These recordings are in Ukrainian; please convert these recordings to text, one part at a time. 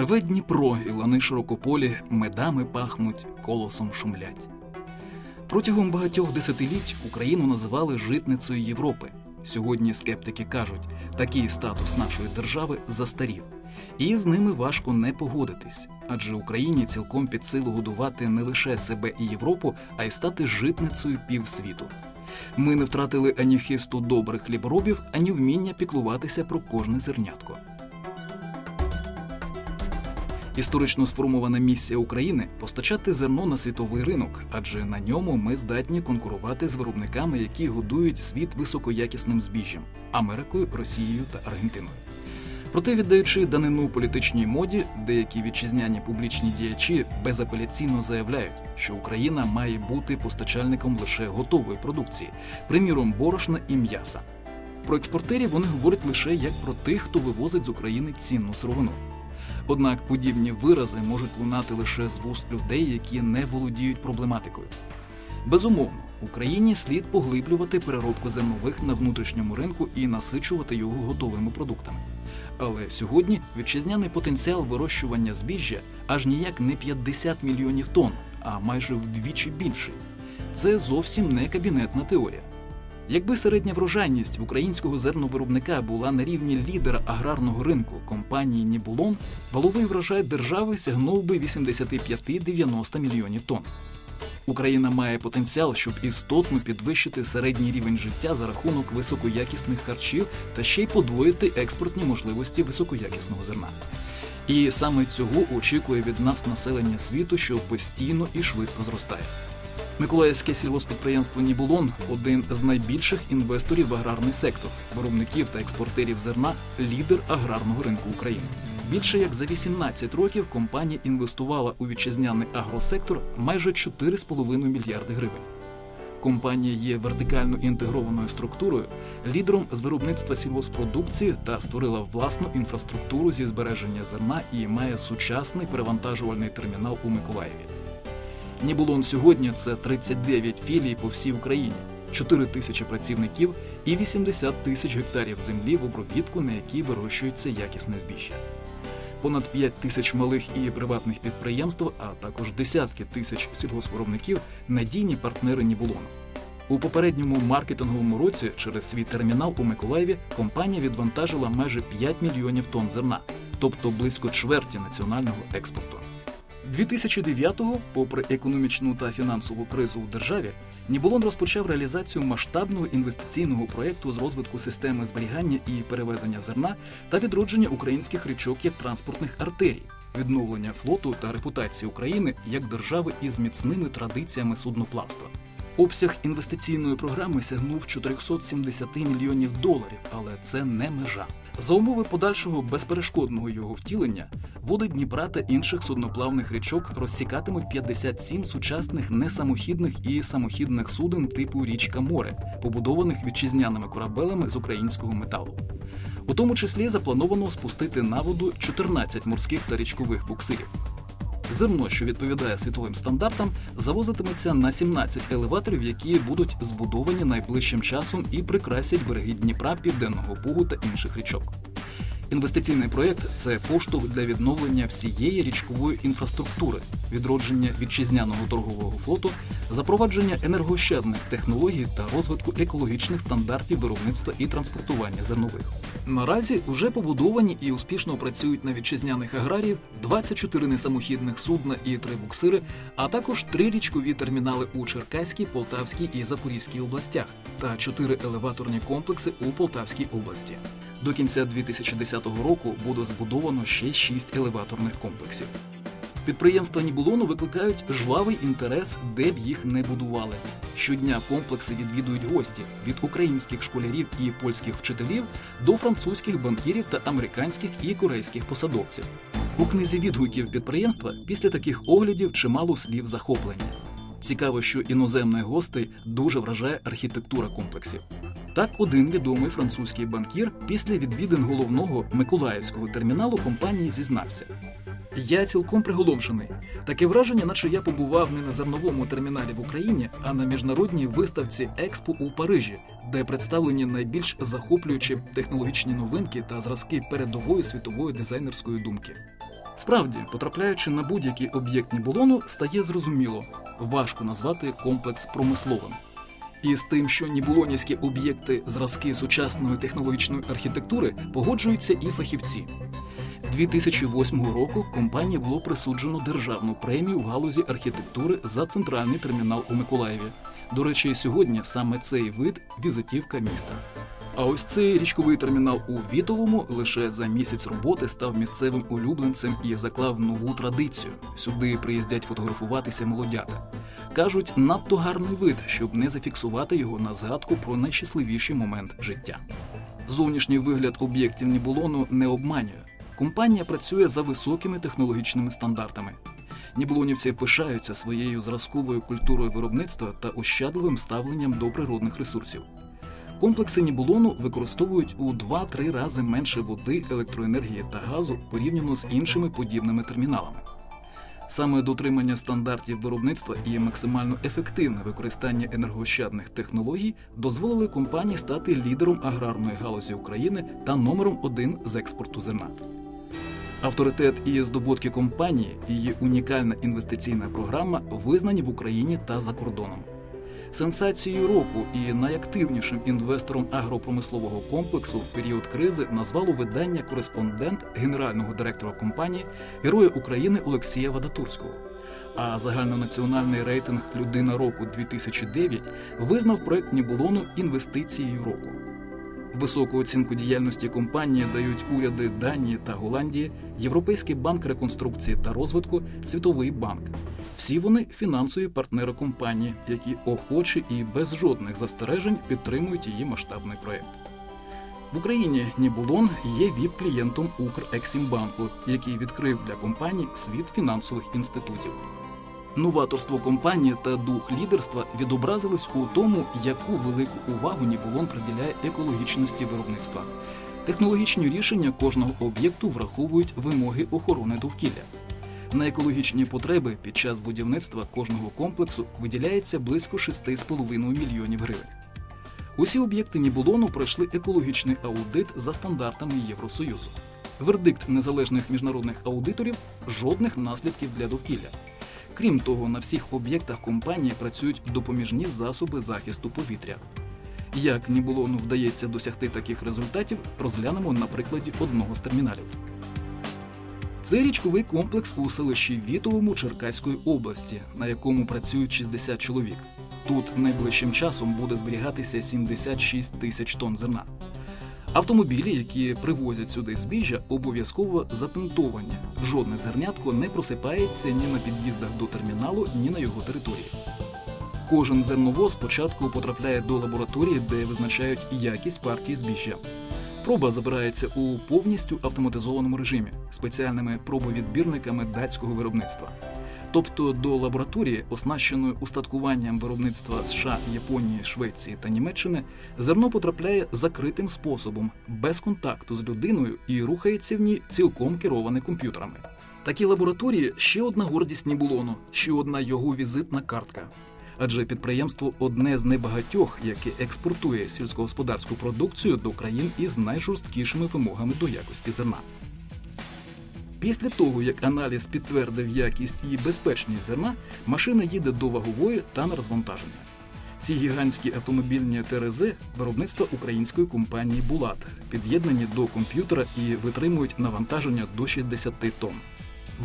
Реве Дніпро і лани широкополі медами пахнуть, колосом шумлять. Протягом багатьох десятиліть Україну називали житницею Європи. Сьогодні скептики кажуть, такий статус нашої держави застарів, і з ними важко не погодитись, адже Україні цілком під силу годувати не лише себе і Європу, а й стати житницею півсвіту. Ми не втратили ані хисту добрих хліборобів, ані вміння піклуватися про кожне зернятко. Історично сформована місія України постачати зерно на світовий ринок, адже на ньому ми здатні конкурувати з виробниками, які годують світ високоякісним збіжжям Америкою, Росією та Аргентиною. Проте, віддаючи данину політичній моді, деякі вітчизняні публічні діячі безапеляційно заявляють, що Україна має бути постачальником лише готової продукції, приміром борошна і м'яса. Про експортерів вони говорять лише як про тих, хто вивозить з України цінну сировину. Однак подібні вирази можуть лунати лише з вуст людей, які не володіють проблематикою. Безумовно, Україні слід поглиблювати переробку зернових на внутрішньому ринку і насичувати його готовими продуктами. Але сьогодні вітчизняний потенціал вирощування збіжжя аж ніяк не 50 мільйонів тонн, а майже вдвічі більший. Це зовсім не кабінетна теорія. Якби середня врожайність українського зерновиробника була на рівні лідера аграрного ринку компанії Нібулон, валовий врожай держави сягнув би 85-90 мільйонів тонн. Україна має потенціал, щоб істотно підвищити середній рівень життя за рахунок високоякісних харчів та ще й подвоїти експортні можливості високоякісного зерна. І саме цього очікує від нас населення світу, що постійно і швидко зростає. Миколаївське сільгоспідприємство Нібулон один з найбільших інвесторів в аграрний сектор, виробників та експортерів зерна, лідер аграрного ринку України. Більше як за 18 років компанія інвестувала у вітчизняний агросектор майже 4,5 мільярди гривень. Компанія є вертикально інтегрованою структурою, лідером з виробництва сільгоспродукції та створила власну інфраструктуру зі збереження зерна і має сучасний перевантажувальний термінал у Миколаєві. Нібулон сьогодні це 39 філій по всій Україні, 4 тисячі працівників і 80 тисяч гектарів землі в обробітку, на якій вирощується якісне збіжжя. Понад 5 тисяч малих і приватних підприємств, а також десятки тисяч сільгоспвиробників – надійні партнери Нібулону. У попередньому маркетинговому році через свій термінал у Миколаєві компанія відвантажила майже 5 мільйонів тонн зерна, тобто близько чверті національного експорту. 2009-го, попри економічну та фінансову кризу у державі, Нібулон розпочав реалізацію масштабного інвестиційного проєкту з розвитку системи зберігання і перевезення зерна та відродження українських річок як транспортних артерій, відновлення флоту та репутації України як держави із міцними традиціями судноплавства. Обсяг інвестиційної програми сягнув 470 мільйонів доларів, але це не межа. За умови подальшого безперешкодного його втілення води Дніпра та інших судноплавних річок розсікатимуть 57 сучасних несамохідних і самохідних суден типу річка море, побудованих вітчизняними корабелями з українського металу. У тому числі заплановано спустити на воду 14 морських та річкових буксирів. Зерно, що відповідає світовим стандартам, завозитиметься на 17 елеваторів, які будуть збудовані найближчим часом і прикрасять береги Дніпра, Південного Бугу та інших річок. Інвестиційний проєкт це поштовх для відновлення всієї річкової інфраструктури, відродження вітчизняного торгового флоту, запровадження енергоощадних технологій та розвитку екологічних стандартів виробництва і транспортування зернових. Наразі вже побудовані і успішно працюють на вітчизняних аграріїв 24 несамохідних судна і три буксири, а також три річкові термінали у Черкаській, Полтавській і Запорізькій областях та чотири елеваторні комплекси у Полтавській області. До кінця 2010 року буде збудовано ще шість елеваторних комплексів. Підприємства Нібулону викликають жвавий інтерес, де б їх не будували. Щодня комплекси відвідують гості від українських школярів і польських вчителів до французьких банкірів та американських і корейських посадовців. У книзі відгуків підприємства після таких оглядів чимало слів захоплення. Цікаво, що іноземних гостей дуже вражає архітектура комплексів. Так, один відомий французький банкір після відвідин головного миколаївського терміналу компанії зізнався. Я цілком приголомшений. Таке враження, наче я побував не на зерновому терміналі в Україні, а на міжнародній виставці Експо у Парижі, де представлені найбільш захоплюючі технологічні новинки та зразки передової світової дизайнерської думки. Справді, потрапляючи на будь-який об'єкт Нібулону, стає зрозуміло, важко назвати комплекс промисловим. І з тим, що нібулонівські об'єкти зразки сучасної технологічної архітектури погоджуються і фахівці. 2008 року компанії було присуджено державну премію в галузі архітектури за центральний термінал у Миколаєві. До речі, сьогодні саме цей вид візитівка міста. А ось цей річковий термінал у Вітовому лише за місяць роботи став місцевим улюбленцем і заклав нову традицію. Сюди приїздять фотографуватися молодята. Кажуть, надто гарний вид, щоб не зафіксувати його на згадку про найщасливіший момент життя. Зовнішній вигляд об'єктів Нібулону не обманює. Компанія працює за високими технологічними стандартами. Нібулонівці пишаються своєю зразковою культурою виробництва та ощадливим ставленням до природних ресурсів. Комплекси Нібулону використовують у 2-3 рази менше води, електроенергії та газу порівняно з іншими подібними терміналами. Саме дотримання стандартів виробництва і максимально ефективне використання енергоощадних технологій дозволили компанії стати лідером аграрної галузі України та номером один з експорту зерна. Авторитет і здобутки компанії, її унікальна інвестиційна програма визнані в Україні та за кордоном. Сенсацією року і найактивнішим інвестором агропромислового комплексу в період кризи назвало видання кореспондент генерального директора компанії Героя України Олексія Вадатурського. А загальнонаціональний рейтинг Людина року 2009 визнав проект Нібулону інвестицією року. Високу оцінку діяльності компанії дають уряди Данії та Голландії, Європейський банк реконструкції та розвитку, Світовий банк. Всі вони фінансові партнери компанії, які охоче і без жодних застережень підтримують її масштабний проект. В Україні Нібулон є віп-клієнтом Укрексімбанку, який відкрив для компаній світ фінансових інститутів. Новаторство компанії та дух лідерства відобразились у тому, яку велику увагу Нібулон приділяє екологічності виробництва. Технологічні рішення кожного об'єкту враховують вимоги охорони довкілля. На екологічні потреби під час будівництва кожного комплексу виділяється близько 6,5 мільйонів гривень. Усі об'єкти Нібулону пройшли екологічний аудит за стандартами Євросоюзу. Вердикт незалежних міжнародних аудиторів жодних наслідків для довкілля. Крім того, на всіх об'єктах компанії працюють допоміжні засоби захисту повітря. Як Нібулону вдається досягти таких результатів, розглянемо на прикладі одного з терміналів. Це річковий комплекс у селищі Вітовому Черкаської області, на якому працюють 60 чоловік. Тут найближчим часом буде зберігатися 76 тисяч тонн зерна. Автомобілі, які привозять сюди збіжжя, обов'язково запентовані. Жодне зернятко не просипається ні на під'їздах до терміналу, ні на його території. Кожен зерновоз спочатку потрапляє до лабораторії, де визначають якість партії збіжжя. Проба забирається у повністю автоматизованому режимі спеціальними пробовідбірниками датського виробництва. Тобто до лабораторії, оснащеної устаткуванням виробництва США, Японії, Швеції та Німеччини, зерно потрапляє закритим способом, без контакту з людиною і рухається в ній цілком кероване комп'ютерами. Такі лабораторії ще одна гордість Нібулону, ще одна його візитна картка. Адже підприємство одне з небагатьох, яке експортує сільськогосподарську продукцію до країн із найжорсткішими вимогами до якості зерна. Після того, як аналіз підтвердив якість і безпечність зерна, машина їде до вагової та на розвантаження. Ці гігантські автомобільні ТРЗ виробництва української компанії Булат під'єднані до комп'ютера і витримують навантаження до 60 тонн.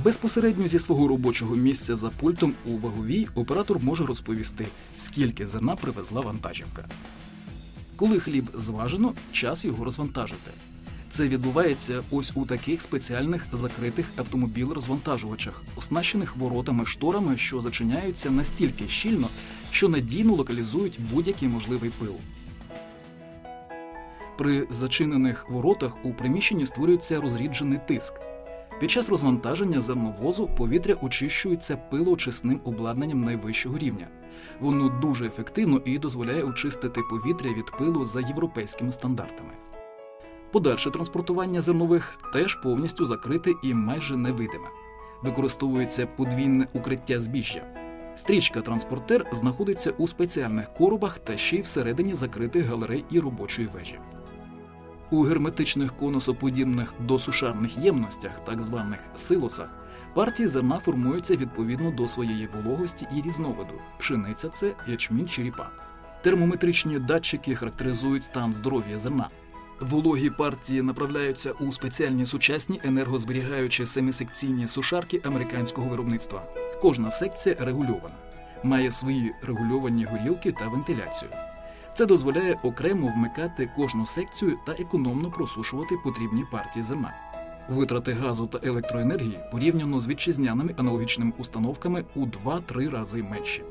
Безпосередньо зі свого робочого місця за пультом у ваговій оператор може розповісти, скільки зерна привезла вантажівка. Коли хліб зважено, час його розвантажити. Це відбувається ось у таких спеціальних закритих автомобіль-розвантажувачах, оснащених воротами шторами, що зачиняються настільки щільно, що надійно локалізують будь-який можливий пил. При зачинених воротах у приміщенні створюється розріджений тиск. Під час розвантаження зерновозу повітря очищується пилоочисним обладнанням найвищого рівня. Воно дуже ефективно і дозволяє очистити повітря від пилу за європейськими стандартами. Подальше транспортування зернових теж повністю закрите і майже невидиме. Використовується подвійне укриття збіжжя. Стрічка транспортер знаходиться у спеціальних коробах та ще й всередині закритих галерей і робочої вежі. У герметичних конусоподібних досушарних ємностях, так званих силосах, партії зерна формуються відповідно до своєї вологості і різновиду. Пшениця це ячмінь чи ріпак. Термометричні датчики характеризують стан здоров'я зерна. Вологі партії направляються у спеціальні сучасні енергозберігаючі семисекційні сушарки американського виробництва. Кожна секція регульована, має свої регульовані горілки та вентиляцію. Це дозволяє окремо вмикати кожну секцію та економно просушувати потрібні партії зерна. Витрати газу та електроенергії порівняно з вітчизняними аналогічними установками у 2-3 рази менші.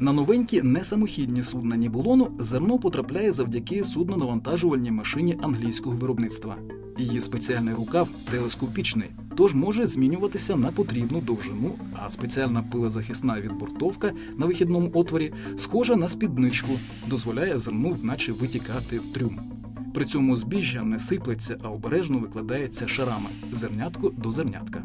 На новенькі несамохідні судна Нібулону зерно потрапляє завдяки суднонавантажувальній машині англійського виробництва. Її спеціальний рукав телескопічний, тож може змінюватися на потрібну довжину, а спеціальна пилозахисна відбортовка на вихідному отворі схожа на спідничку, дозволяє зерну вначе витікати в трюм. При цьому збіжжя не сиплеться, а обережно викладається шарами зернятко до зернятка.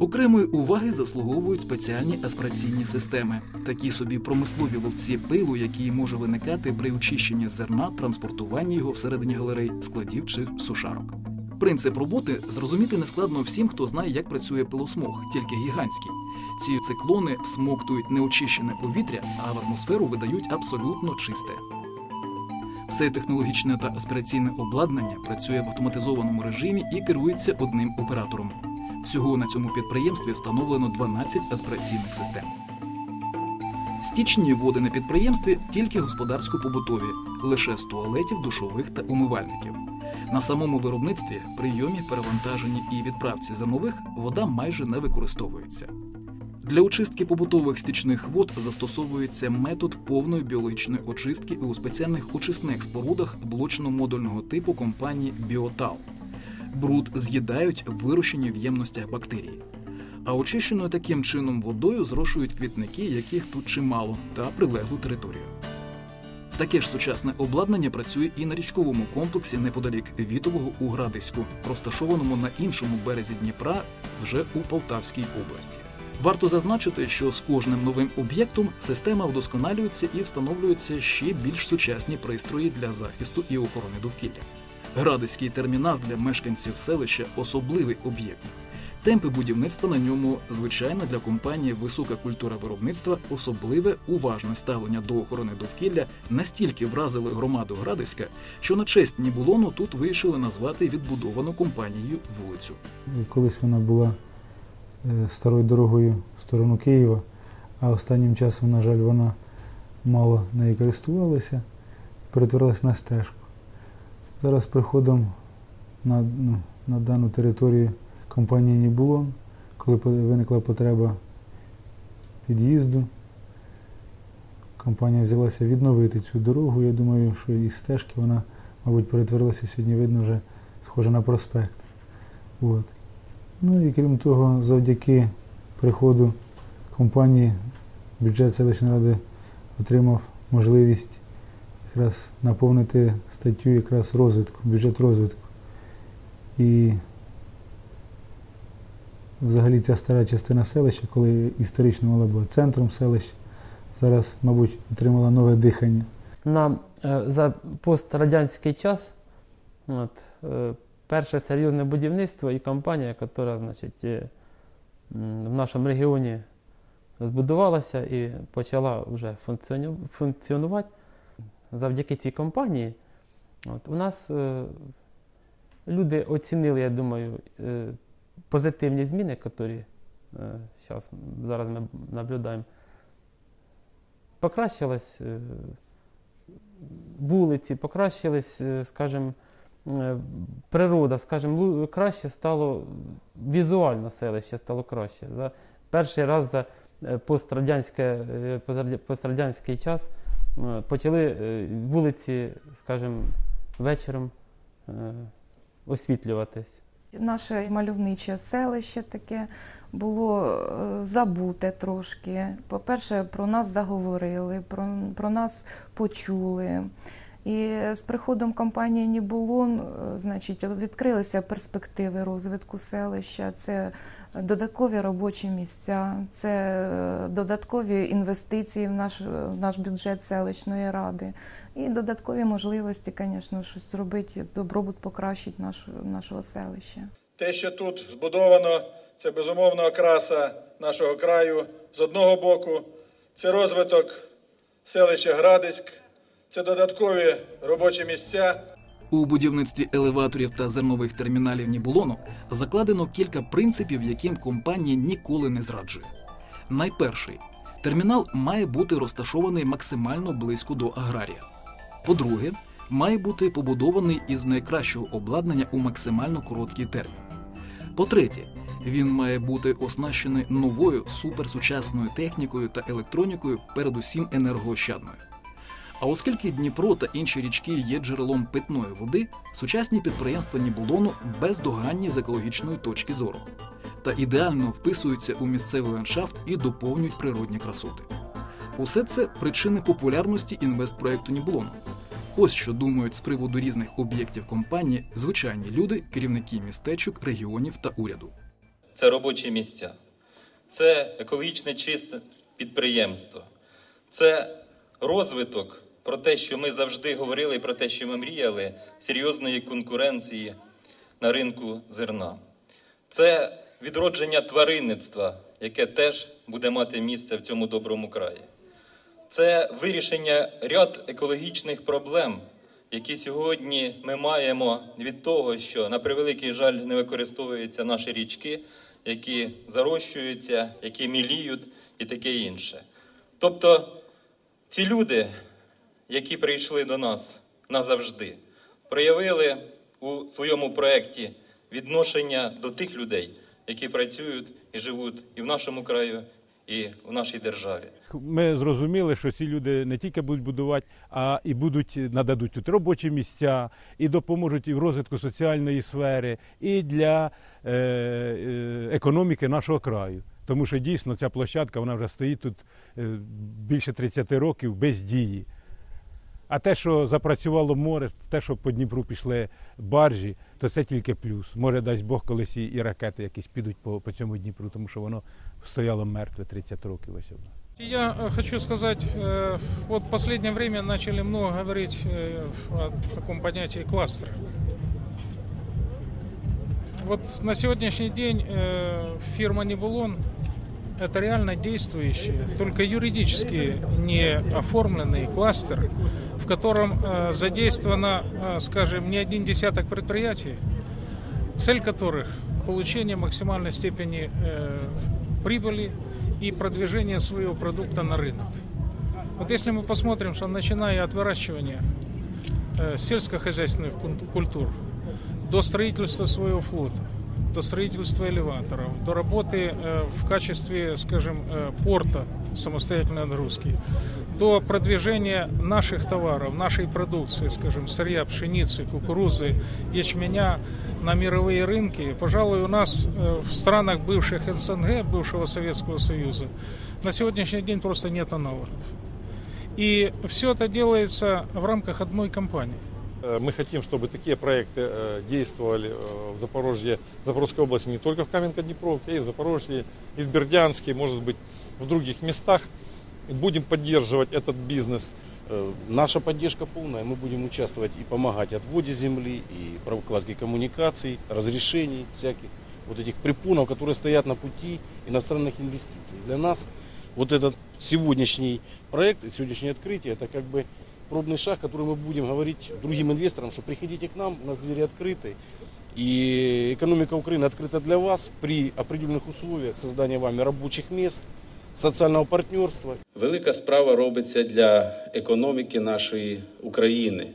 Окремої уваги заслуговують спеціальні аспіраційні системи, такі собі промислові ловці пилу, які може виникати при очищенні зерна, транспортуванні його всередині галерей, складів чи сушарок. Принцип роботи зрозуміти нескладно всім, хто знає, як працює пилосмог, тільки гігантський. Ці циклони всмоктують неочищене повітря, а в атмосферу видають абсолютно чисте. Все технологічне та аспіраційне обладнання працює в автоматизованому режимі і керується одним оператором. Всього на цьому підприємстві встановлено 12 аспіраційних систем. Стічні води на підприємстві тільки господарсько-побутові, лише з туалетів, душових та умивальників. На самому виробництві, прийомі, перевантаженні і відправці зернових вода майже не використовується. Для очистки побутових стічних вод застосовується метод повної біологічної очистки у спеціальних очисних спорудах блочно-модульного типу компанії Біотал. Бруд з'їдають вирощені в ємностях бактерії. А очищеною таким чином водою зрошують квітники, яких тут чимало, та прилеглу територію. Таке ж сучасне обладнання працює і на річковому комплексі неподалік Вітового у Градиську, розташованому на іншому березі Дніпра, вже у Полтавській області. Варто зазначити, що з кожним новим об'єктом система вдосконалюється і встановлюються ще більш сучасні пристрої для захисту і охорони довкілля. Градиський термінал для мешканців селища особливий об'єкт. Темпи будівництва на ньому, звичайно, для компанії висока культура виробництва, особливе уважне ставлення до охорони довкілля настільки вразили громаду Градиська, що на честь Нібулону тут вирішили назвати відбудовану компанією вулицю. Колись вона була е, старою дорогою в сторону Києва, а останнім часом, на жаль, вона мало нею користувалася, перетворилася на стежку. Зараз приходом на, ну, на дану територію компанії Нібулон, коли виникла потреба під'їзду, компанія взялася відновити цю дорогу. Я думаю, що із стежки вона, мабуть, перетворилася сьогодні, видно, вже схоже на проспект. От. Ну і крім того, завдяки приходу компанії бюджет селищної ради отримав можливість якраз наповнити статтю якраз розвитку, бюджет розвитку. І взагалі ця стара частина селища, коли історично вона була центром селища, зараз, мабуть, отримала нове дихання. на е, за пострадянський час от, е, перше серйозне будівництво і компанія, яка значить, е, в нашому регіоні збудувалася і почала вже функціонувати. Завдяки цій компанії от, у нас е, люди оцінили, я думаю, е, позитивні зміни, які е, зараз ми наблюдаємо. Покращилась е, вулиці, покращились, е, скажімо, е, природа, скажімо, краще стало візуально селище стало краще. За перший раз за е, пострадянське, е, пострадянський час почали е, вулиці, скажімо, вечором е, освітлюватись. Наше мальовниче селище таке було е, забуте трошки. По-перше, про нас заговорили, про, про нас почули. І з приходом компанії Нібулон, е, значить, відкрилися перспективи розвитку селища. Це додаткові робочі місця, це е, додаткові інвестиції в наш, в наш бюджет селищної ради і додаткові можливості, звісно, щось зробити, добробут покращити наш, нашого селища. Те, що тут збудовано, це безумовно окраса нашого краю. З одного боку, це розвиток селища Градиськ, це додаткові робочі місця. У будівництві елеваторів та зернових терміналів Нібулону закладено кілька принципів, яким компанія ніколи не зраджує. Найперший термінал має бути розташований максимально близько до аграрія. По-друге, має бути побудований із найкращого обладнання у максимально короткий термін. По-третє, він має бути оснащений новою суперсучасною технікою та електронікою, передусім енергоощадною. А оскільки Дніпро та інші річки є джерелом питної води, сучасні підприємства Нібулону бездоганні з екологічної точки зору та ідеально вписуються у місцевий ландшафт і доповнюють природні красоти. Усе це причини популярності інвестпроекту Нібулону. Ось що думають з приводу різних об'єктів компанії звичайні люди, керівники містечок, регіонів та уряду. це робочі місця, це екологічне чисте підприємство, це розвиток про те, що ми завжди говорили, про те, що ми мріяли, серйозної конкуренції на ринку зерна. Це відродження тваринництва, яке теж буде мати місце в цьому доброму краї. Це вирішення ряд екологічних проблем, які сьогодні ми маємо від того, що на превеликий жаль не використовуються наші річки, які зарощуються, які міліють і таке інше. Тобто ці люди, які прийшли до нас назавжди, проявили у своєму проєкті відношення до тих людей, які працюють і живуть і в нашому краю, і в нашій державі. Ми зрозуміли, що ці люди не тільки будуть будувати, а і будуть нададуть тут робочі місця, і допоможуть і в розвитку соціальної сфери, і для е, е, економіки нашого краю. Тому що дійсно ця площадка вона вже стоїть тут е, більше 30 років без дії. А те, що запрацювало море, те, що по Дніпру пішли баржі, то це тільки плюс. Може, дасть Бог, колись і, і ракети якісь підуть по, по цьому Дніпру, тому що воно стояло мертве 30 років ось у нас. Я э, хочу сказать, э, вот в последнее время начали много говорить э, о таком понятии кластера. Вот на сегодняшний день э, фирма Небулон это реально действующий, только юридически не оформленный кластер, в котором э, задействовано, э, скажем, не один десяток предприятий, цель которых получение максимальной степени прибыли и продвижение своего продукта на рынок. Вот если мы посмотрим, что начиная от выращивания сельскохозяйственных культур до строительства своего флота, до строительства элеваторов, до работы э, в качестве, скажем, э, порта самостоятельной отгрузки, до продвижения наших товаров, нашей продукции, скажем, сырья, пшеницы, кукурузы, ячменя на мировые рынки. Пожалуй, у нас э, в странах бывших СНГ, бывшего Советского Союза, на сегодняшний день просто нет аналогов. И все это делается в рамках одной компании. Э, Мы хотим, чтобы такие проекты э, действовали э, в Запорожье, Запорожской области, не только в Каменко-Днепровке, и в Запорожье, и в Бердянске, может быть, в других местах. Будем поддерживать этот бизнес. Наша поддержка полная. Мы будем участвовать и помогать отводе земли, и прокладке коммуникаций, разрешений всяких вот этих препонов, которые стоят на пути иностранных инвестиций. Для нас вот этот сегодняшний проект, сегодняшнее открытие, это как бы пробный шаг, который мы будем говорить другим инвесторам, что приходите к нам, у нас двери открыты. И экономика Украины открыта для вас при определенных условиях создания вами рабочих мест, социального партнерства Велика справа робиться для економіки нашої України.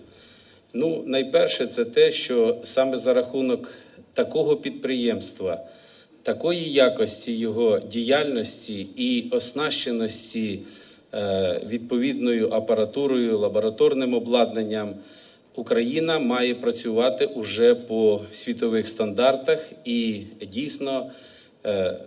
Ну, найперше, це те, що саме за рахунок такого підприємства, такої якості його діяльності і оснащеності е, відповідною апаратурою, лабораторним обладнанням, Україна має працювати уже по світових стандартах і дійсно е,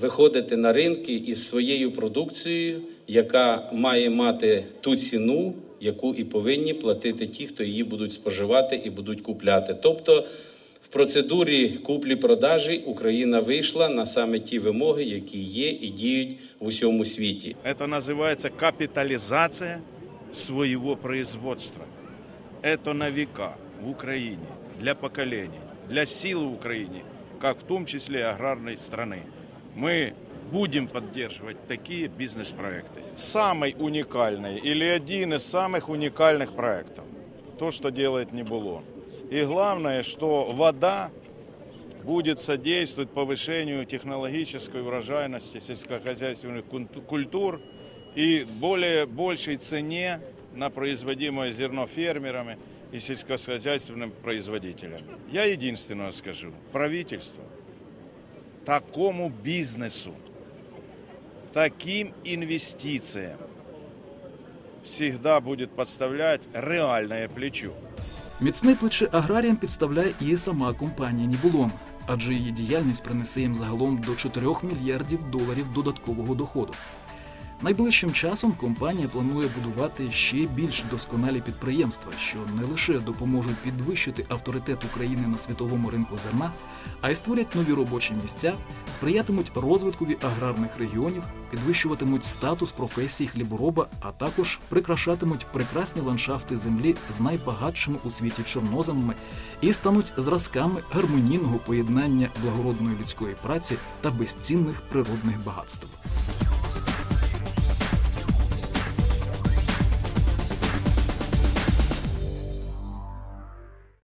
виходити на ринки із своєю продукцією, яка має мати ту ціну, яку і повинні платити ті, хто її будуть споживати і будуть купляти. Тобто в процедурі куплі-продажі Україна вийшла на саме ті вимоги, які є і діють в усьому світі. Это называется капитализация своего производства. Это на века в Украине, для поколений, для силы в Украине, как в том числе и аграрной страны. Мы будем поддерживать такие бизнес-проекты. Самый уникальный или один из самых уникальных проектов. То, что делает Небулон. И главное, что вода будет содействовать повышению технологической урожайности сельскохозяйственных культур и более большей цене на производимое зерно фермерами и сельскохозяйственным производителями. Я единственное скажу, правительство такому бизнесу, таким инвестициям всегда будет подставлять реальное плечо. Міцне плече аграріям підставляє і сама компанія Нібулон, адже її діяльність принесе їм загалом до 4 мільярдів доларів додаткового доходу. Найближчим часом компанія планує будувати ще більш досконалі підприємства, що не лише допоможуть підвищити авторитет України на світовому ринку зерна, а й створять нові робочі місця, сприятимуть розвиткові аграрних регіонів, підвищуватимуть статус професії хлібороба, а також прикрашатимуть прекрасні ландшафти землі з найбагатшими у світі чорноземами і стануть зразками гармонійного поєднання благородної людської праці та безцінних природних багатств.